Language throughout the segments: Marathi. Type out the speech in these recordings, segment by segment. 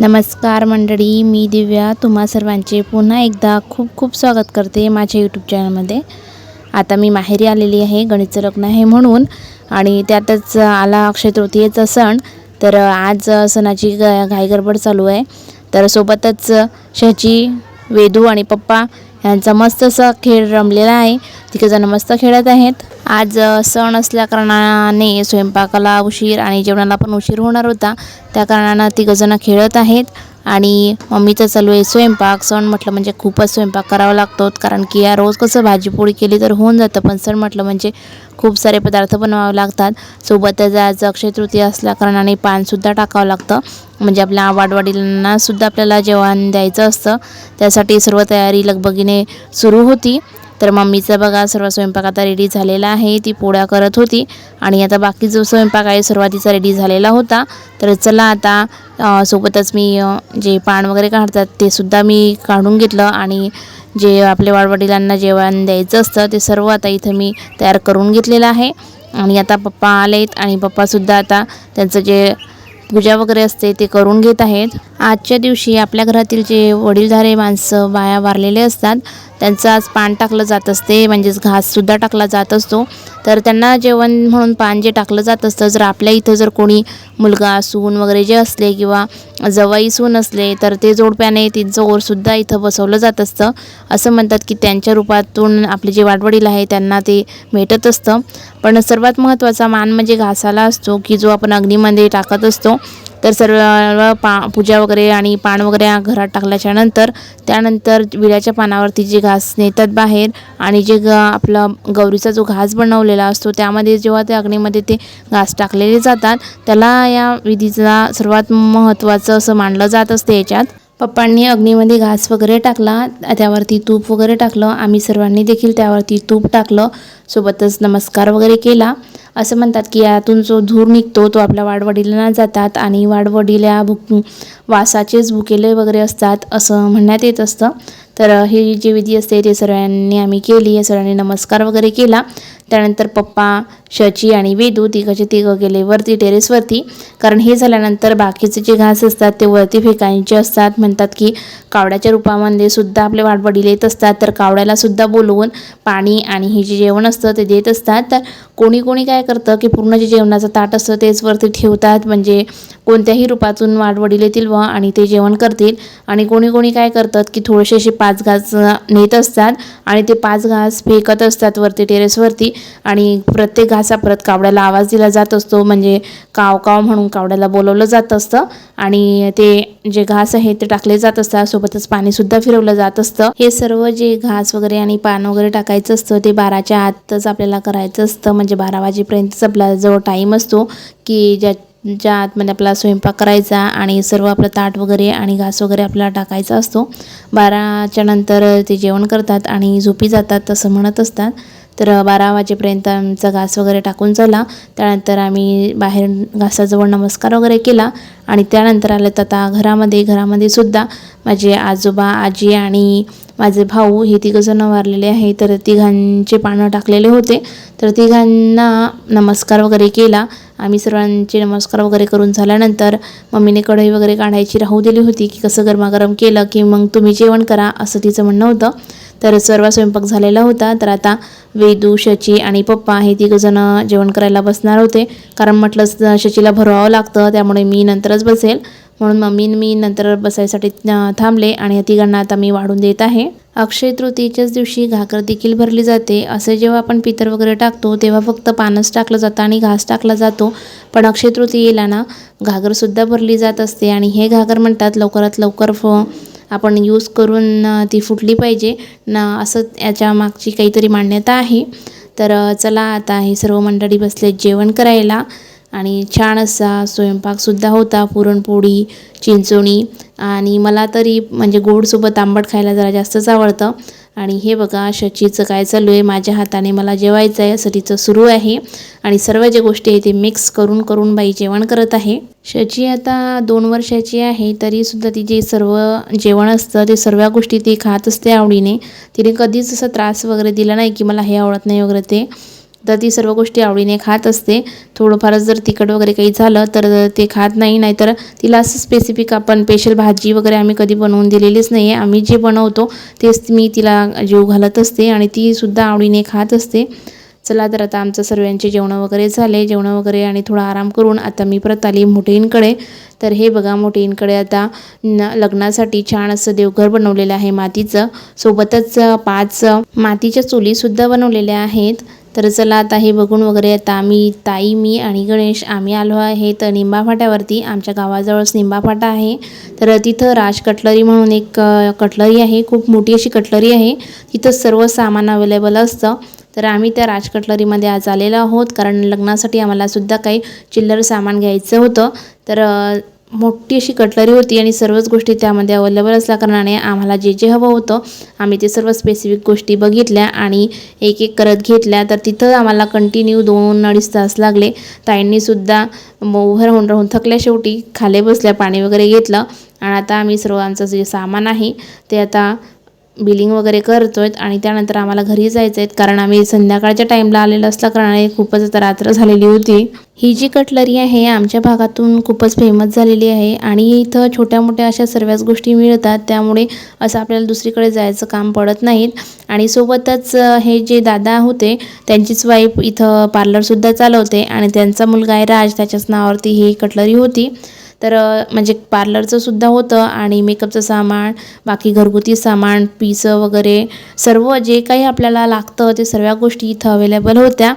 नमस्कार मंडळी मी दिव्या. तुम्हा सर्वांचे पुन्हा एकदा खूप खूप स्वागत करते माझ्या यूट्यूब चॅनलमध्ये आता मी माहेरी आलेली आहे गणितचं लग्न आहे म्हणून. आणि त्यातच आला अक्षय तृतीयेचा सण. तर आज सणाची घाईगडबड चालू आहे. तर सोबतच शची वेदू आणि पप्पा यांचा मस्त असा खेळ रमलेला आहे. तिघंजणं मस्त खेळत आहेत. आज सण असल्याकारणाने स्वयंपाकाला उशीर आणि जेवणाला पण उशीर होणार होता. त्या कारणानं तिघंजणं खेळत आहेत. आणि मम्मीचं चालू आहे स्वयंपाक. सण म्हटलं म्हणजे खूपच स्वयंपाक करावा लागतो. कारण की या रोज कसं भाजीपोळी केली तर होऊन जातं. पण सण म्हटलं म्हणजे खूप सारे पदार्थ बनवावे लागतात. सोबतच आज अक्षय तृतीया असल्याकारणाने पानसुद्धा टाकावं लागतं. म्हणजे आपल्या वाडवडिलांनासुद्धा आपल्याला जेवण द्यायचं असतं. त्यासाठी सर्व तयारी लगबगीने सुरू होती. तर मम्मीचं बघा सर्व स्वयंपाक आता रेडी झालेला आहे. ती पोळ्या करत होती आणि आता बाकी जो स्वयंपाक आहे सुरुवातीचा रेडी झालेला होता. तर चला आता सोबतच मी जे पान वगैरे काढतात ते सुद्धा मी काढून घेतलं आणि जे आपल्या वाडवडिलांना जेवण द्यायचं असतं ते सर्व आता इथं मी तयार करून घेतलेलं आहे. आणि आता पप्पा आले आहेत आणि पप्पासुद्धा आता त्यांचं जे पूजा वगैरे असते ते करून घेत आहेत. आजच्या दिवशी आपल्या घरातील जे वडीलधारे माणसं बाया वारलेले असतात त्यांचं आज पान टाकलं जात असते म्हणजेच घाससुद्धा टाकला जात असतो. तर त्यांना जेवण म्हणून पान जे टाकलं जात असतं जर आपल्या इथं जर कोणी मुलगा सून वगैरे जे असले किंवा जवाई सून असले तर ते जोडप्याने त्यांचं ओरसुद्धा इथं बसवलं जात असतं. असं म्हणतात की त्यांच्या रूपातून आपले जे वाडवडील आहे त्यांना ते भेटत असतं. पण सर्वात महत्त्वाचा मान म्हणजे घासाला असतो की जो आपण अग्नीमध्ये टाकत असतो. तर सर्व पा पूजा वगैरे आणि पान वगैरे घरात टाकल्याच्या नंतर त्यानंतर विड्याच्या पानावरती जे घास नेतात बाहेर आणि जे ग आपला गौरीचा जो घास बनवलेला असतो त्यामध्ये जेव्हा ते अग्नीमध्ये ते घास टाकलेले जातात त्याला या विधीचा सर्वात महत्त्वाचं असं मानलं जात असते याच्यात. पप्पांनी अग्नीमध्ये घास वगैरे टाकला त्यावरती तूप वगैरे टाकलं आम्ही सर्वांनी देखील त्यावरती तूप टाकलं सोबतच नमस्कार वगैरे केला. असं म्हणतात की यातून जो धूर निघतो तो आपल्या वाडवडिलांना जातात आणि वाडवडिल्या भुक वासाचेच भुकेले वगैरे असतात असं म्हणण्यात येत असतं. तर ही जी विधी असते ते सर्वांनी आम्ही केली. या सर्वांनी नमस्कार वगैरे केला. त्यानंतर पप्पा शची आणि वेदू तिघाचे तिघं गेले वरती टेरेसवरती कारण हे झाल्यानंतर बाकीचे जे घास असतात ते वरती फेकायचे असतात. म्हणतात की कावड्याच्या रूपामध्ये सुद्धा आपले वाटवडील येत असतात. तर कावड्याला सुद्धा बोलवून पाणी आणि हे जे जेवण असतं ते देत असतात. तर कोणी कोणी काय करतं की पूर्ण जे जेवणाचं ताट असतं तेच वरती ठेवतात. म्हणजे कोणत्याही रूपातून वाटवडील येतील व आणि ते जेवण करतील. आणि कोणी कोणी काय करतात की थोडेसे असे पाच घास नेत असतात आणि ते पाच घास फेकत असतात वरती टेरेसवरती आणि प्रत्येक घासा परत कावड्याला आवाज दिला जात असतो म्हणजे काव काव म्हणून कावड्याला बोलवलं जात असतं. आणि ते जे घास आहे ते टाकले जात असतात सोबतच पाणीसुद्धा फिरवलं जात असतं. हे सर्व जे घास वगैरे आणि पान वगैरे टाकायचं असतं ते बाराच्या आतच आपल्याला करायचं असतं. म्हणजे बारा वाजेपर्यंतच आपला जवळ टाईम असतो की ज्या ज्या आतमध्ये आपला स्वयंपाक करायचा आणि सर्व आपलं ताट वगैरे आणि घास वगैरे आपल्याला टाकायचा असतो. बाराच्या नंतर ते जेवण करतात आणि झोपी जातात तसं म्हणत असतात. तर बारा वाजेपर्यंत आमचा घास वगैरे टाकून झाला. त्यानंतर आम्ही बाहेर घासाजवळ नमस्कार वगैरे केला आणि त्यानंतर आलं तर आता घरामध्ये घरामध्ये सुद्धा माझे आजोबा आजी आणि माझे भाऊ हे तिघंजणं वारलेले आहे तर तिघांचे पानं टाकलेले होते. तर तिघांना नमस्कार वगैरे केला. आम्ही सर्वांचे नमस्कार वगैरे करून झाल्यानंतर मम्मीने कढई वगैरे काढायची राहू दिली होती की कसं गरमागरम केलं की मग तुम्ही जेवण करा असं तिचं म्हणणं होतं. तर सर्व स्वयंपाक झालेला होता. तर आता वेदू शची आणि पप्पा हे तिघंजणं जेवण करायला बसणार होते. कारण म्हटलं शचीला भरवावं लागतं त्यामुळे मी नंतरच बसेल. म्हणून मम्मी मी नंतर बसायसाठी थांबले आणि तिघांना आता मी वाढून देत आहे. अक्षय तृतीयेच्याच दिवशी घाकर देखील भरली जाते. असे जेव्हा आपण पितर वगैरे टाकतो तेव्हा फक्त पानच टाकलं जातं आणि घास टाकला जातो. पण अक्षय तृतीयेला ना घागरसुद्धा भरली जात असते आणि हे घागर म्हणतात लवकरात लवकर फ आपण यूज करून ती फुटली पाहिजे. ना असं याच्या मागची काहीतरी मान्यता आहे. तर चला आता हे सर्व मंडळी बसले जेवण करायला. आणि छान असा स्वयंपाकसुद्धा होता पुरणपोळी चिंचोणी आणि मला तरी म्हणजे गोडसोबत आंबट खायला जरा जास्तच आवडतं. आणि हे बघा शचीचं काय चालू आहे? माझ्या हाताने मला जेवायचं आहे असं तिचं सुरू आहे. आणि सर्व जे गोष्टी आहे ते मिक्स करून करून बाई जेवण करत आहे. शची आता दोन वर्षाची आहे तरीसुद्धा तिचे सर्व जेवण असतं ते सर्व गोष्टी ती खात असते आवडीने. तिने कधीच असा त्रास वगैरे दिला नाही की मला हे आवडत नाही वगैरे ते. तर ती सर्व गोष्टी आवडीने खात असते. थोडंफारच जर तिखट वगैरे काही झालं तर ते खात नाही नाहीतर तिला असं स्पेसिफिक आपण स्पेशल भाजी वगैरे आम्ही कधी बनवून दिलेलीच नाही आहे आम्ही जे बनवतो तेच मी तिला जीव घालत असते आणि तीसुद्धा आवडीने खात असते. चला तर आता आमचं सर्वांचे जेवणं वगैरे झाले. जेवणं वगैरे आणि थोडा आराम करून आता मी परत आली मोठींकडे. तर हे बघा मोठींकडे आता न लग्नासाठी छान असं देवघर बनवलेलं आहे मातीचं. सोबतच पाच मातीच्या चुलीसुद्धा बनवलेल्या आहेत. तर चला आता हे बघून वगैरे आता आम्ही ताई मी आणि गणेश आम्ही आलो आहे तर निंबा फाट्यावरती. आमच्या गावाजवळच निंबा फाटा आहे. तर तिथं राज कटलरी म्हणून एक कटलरी आहे. खूप मोठी अशी कटलरी आहे. तिथं सर्व सामान अवेलेबल असतं. तर आम्ही त्या राज कटलरीमध्ये आज आलेलो आहोत. कारण लग्नासाठी आम्हाला सुद्धा काही चिल्लर सामान घ्यायचं होतं. तर मोठी अशी कटलरी होती आणि सर्वच गोष्टी त्यामध्ये अवेलेबल असल्याकारणाने आम्हाला जे जे हवं होतं आम्ही ते सर्व स्पेसिफिक गोष्टी बघितल्या आणि एक एक करत घेतल्या. तर तिथं आम्हाला कंटिन्यू दोन अडीच तास लागले. ताईंनीसुद्धा उभं राहून राहून थकल्या शेवटी खाली बसल्या पाणी वगैरे घेतलं. आणि आता आम्ही सर्व आमचं जे सामान आहे ते आता बिलिंग वगैरे करतो आहेत आणि त्यानंतर आम्हाला घरी जायचं आहे कारण आम्ही संध्याकाळच्या टाईमला आलेलं असल्याकारणाने खूपच आता रात्र झालेली होती. ही जी कटलरी आहे आमच्या भागातून खूपच फेमस झालेली आहे आणि इथं छोट्या मोठ्या अशा सर्वच गोष्टी मिळतात. त्यामुळे असं आपल्याला दुसरीकडे जायचं काम पडत नाहीत. आणि सोबतच हे जे दादा होते त्यांचीच वाईफ इथं पार्लरसुद्धा चालवते आणि त्यांचा मुलगा आहे राज त्याच्याच नावावरती ही कटलरी होती. तर म्हणजे पार्लरचंसुद्धा होतं आणि मेकअपचं सामान बाकी घरगुती सामान पिसं वगैरे सर्व जे काही आपल्याला लागतं ते सर्व गोष्टी इथं अवेलेबल होत्या.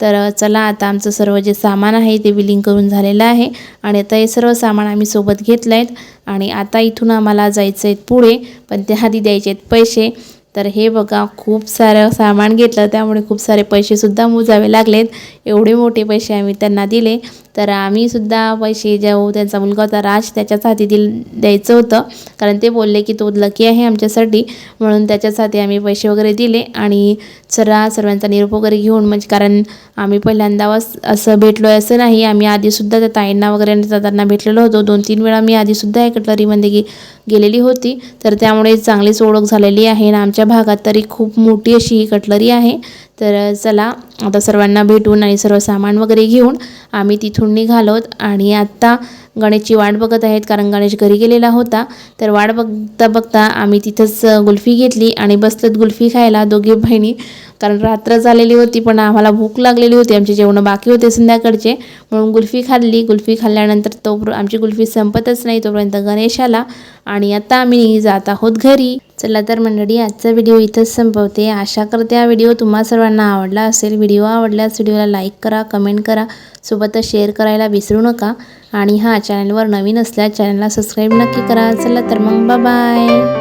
तर चला आता आमचं सर्व जे सामान आहे ते बिलिंग करून झालेलं आहे आणि आता हे सर्व सामान आम्ही सोबत घेतलं आहेत आणि आता इथून आम्हाला जायचं आहेत पुढे पण त्या आधी द्यायचे आहेत पैसे. तर हे बघा खूप सारं सामान घेतलं त्यामुळे खूप सारे पैसेसुद्धा मोजावे लागलेत. एवढे मोठे पैसे आम्ही त्यांना दिले. तर आम्हीसुद्धा पैसे जेव्हा त्यांचा मुलगा होता राज त्याच्याच हाती दिल द्यायचं होतं. कारण ते बोलले की तो लकी आहे आमच्यासाठी. म्हणून त्याच्याच हाती आम्ही पैसे वगैरे दिले आणि सरा सर्वांचा निरोप वगैरे घेऊन. म्हणजे कारण आम्ही पहिल्यांदा असं भेटलो आहे असं नाही. आम्ही आधीसुद्धा त्या ताईंना वगैरे आणि दादांना भेटलेलो होतो. दोन तीन वेळा मी आधीसुद्धा या कटलरीमध्ये गे गेलेली होती. तर त्यामुळे चांगलीच ओळख झालेली आहे. आणि आमच्या भागात तरी खूप मोठी अशी ही कटलरी आहे. तर चला आता सर्वांना भेटून आणि सर्व सामान वगैरे घेऊन आम्ही तिथून निघालोत आणि आत्ता गणेशची वाट बघत आहेत कारण गणेश घरी गेलेला होता. तर वाट बघता बघता आम्ही तिथंच गुल्फी घेतली आणि बसलेत गुल्फी खायला दोघी बहिणी. कारण रात्र झालेली होती पण आम्हाला भूक लागलेली होती. आमचे जेवणं बाकी होते संध्याकाळचे. म्हणून गुल्फी खाल्ली. गुल्फी खाल्ल्यानंतर तो आमची गुल्फी संपतच नाही. तोपर्यंत गणेश आला आणि आता आम्ही जात आहोत घरी. चला तर मंडळी आजचा व्हिडिओ इथंच संपवते. आशा करते हा व्हिडिओ तुम्हा सर्वांना आवडला असेल. व्हिडिओ आवडल्यास व्हिडिओला लाईक करा कमेंट करा. सोबतच शेअर करायला विसरू नका. आणि हा चॅनलवर नवीन असल्यास चॅनलला सबस्क्राईब नक्की करा. चला तर मग बाय